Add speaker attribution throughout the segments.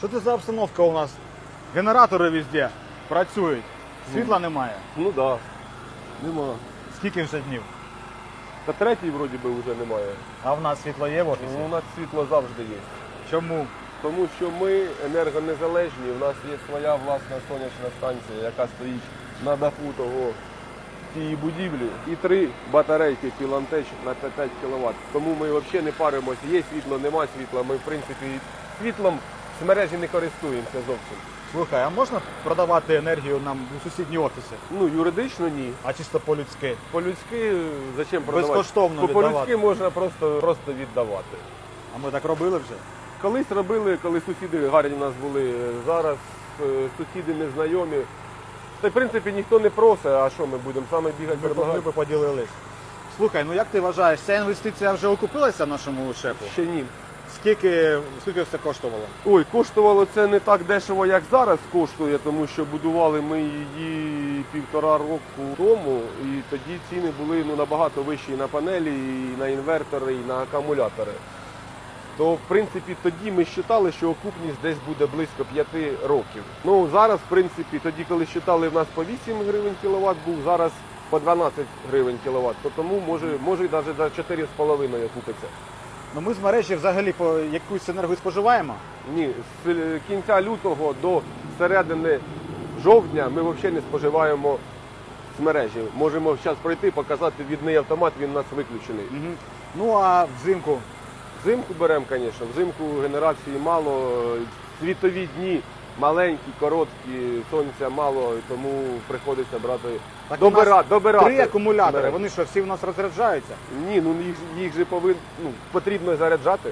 Speaker 1: Що це за обстановка у нас? Генератори везде працюють. Світла немає.
Speaker 2: Ну так. Да. Нема.
Speaker 1: Скільки вже днів?
Speaker 2: Та третій вроді би вже немає.
Speaker 1: А в нас світло є в офісі?
Speaker 2: Ну, у нас світло завжди є.
Speaker 1: Чому?
Speaker 2: Тому що ми енергонезалежні, у нас є своя власна сонячна станція, яка стоїть на даху того тієї будівлі. І три батарейки Філантеч на 5 кВт. Тому ми взагалі не паримося, є світло, нема світла. Ми в принципі світлом з мережі не користуємося зовсім.
Speaker 1: Слухай, а можна продавати енергію нам у сусідні офіси?
Speaker 2: Ну, юридично ні.
Speaker 1: А чисто по-людськи?
Speaker 2: По-людськи зачем продавати?
Speaker 1: Безкоштовно
Speaker 2: По- По-людськи
Speaker 1: віддавати.
Speaker 2: можна просто, просто віддавати.
Speaker 1: А ми так робили вже?
Speaker 2: Колись робили, коли сусіди гарні у нас були. Зараз е, сусіди незнайомі. Та й в принципі ніхто не просить, а що ми будемо саме бігати
Speaker 1: Ми, ми
Speaker 2: предлагати?
Speaker 1: би поділились. Слухай, ну як ти вважаєш, ця інвестиція вже окупилася нашому шефу?
Speaker 2: Ще ні.
Speaker 1: Скільки, скільки це коштувало?
Speaker 2: Ой, коштувало це не так дешево, як зараз коштує, тому що будували ми її півтора року тому, і тоді ціни були ну, набагато вищі і на панелі, і на інвертори, і на акумулятори. То, в принципі, тоді ми вважали, що окупність десь буде близько 5 років. Ну, зараз, в принципі, тоді, коли вважали, в нас по 8 гривень кіловат був, зараз по 12 гривень кіловат. То тому може, може навіть за 4,5 окупиться.
Speaker 1: Ну ми з мережі взагалі по якусь енергію споживаємо.
Speaker 2: Ні, з е, кінця лютого до середини жовтня ми взагалі не споживаємо з мережі. Можемо зараз пройти, показати відний автомат, він у нас виключений.
Speaker 1: Угу. Ну а взимку
Speaker 2: Взимку беремо, звісно, взимку генерації мало, е, світові дні маленькі, короткі, сонця мало, і тому приходиться брати
Speaker 1: Так у
Speaker 2: добира,
Speaker 1: нас
Speaker 2: добирати.
Speaker 1: три акумулятори, вони що, всі в нас розряджаються?
Speaker 2: Ні, ну їх, їх же повин, ну, потрібно заряджати.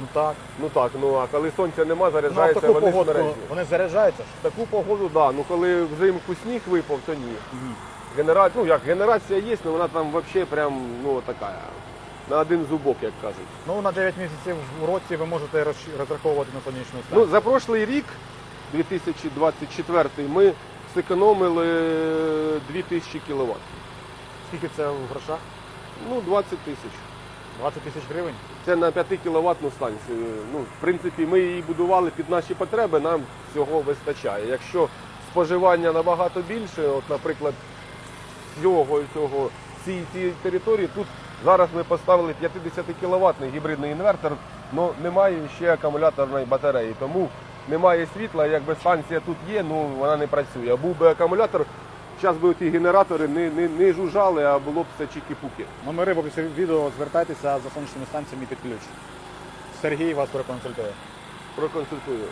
Speaker 1: Ну так.
Speaker 2: Ну так, ну а коли сонця нема,
Speaker 1: Ну а в
Speaker 2: заряджається
Speaker 1: таку
Speaker 2: вони з
Speaker 1: погодку
Speaker 2: мережі.
Speaker 1: вони заряджаються ж?
Speaker 2: Таку погоду, так. Да. Ну коли взимку сніг випав, то ні. Генера... Ну як, генерація є, але вона там взагалі прям, ну така, на один зубок, як кажуть.
Speaker 1: Ну на 9 місяців в році ви можете розраховувати на сонячну
Speaker 2: Ну, за прошлий рік, 2024, ми зекономили 2000 кВт.
Speaker 1: Скільки це в грошах?
Speaker 2: Ну, 20 тисяч.
Speaker 1: 20 тисяч гривень?
Speaker 2: Це на 5 кіловатну станцію. Ну, в принципі, ми її будували під наші потреби, нам цього вистачає. Якщо споживання набагато більше, от, наприклад, цього цього цієї цієї території, тут зараз ми поставили 50 кіловатний гібридний інвертор, але немає ще акумуляторної батареї. Тому немає світла, якби станція тут є, ну вона не працює. Був би акумулятор, зараз би ті генератори не, не, не жужжали, а було б все чіки-пуки.
Speaker 1: Номери в описі відео звертайтеся за сонячними станціями під ключ. Сергій вас проконсультує.
Speaker 2: Проконсультую.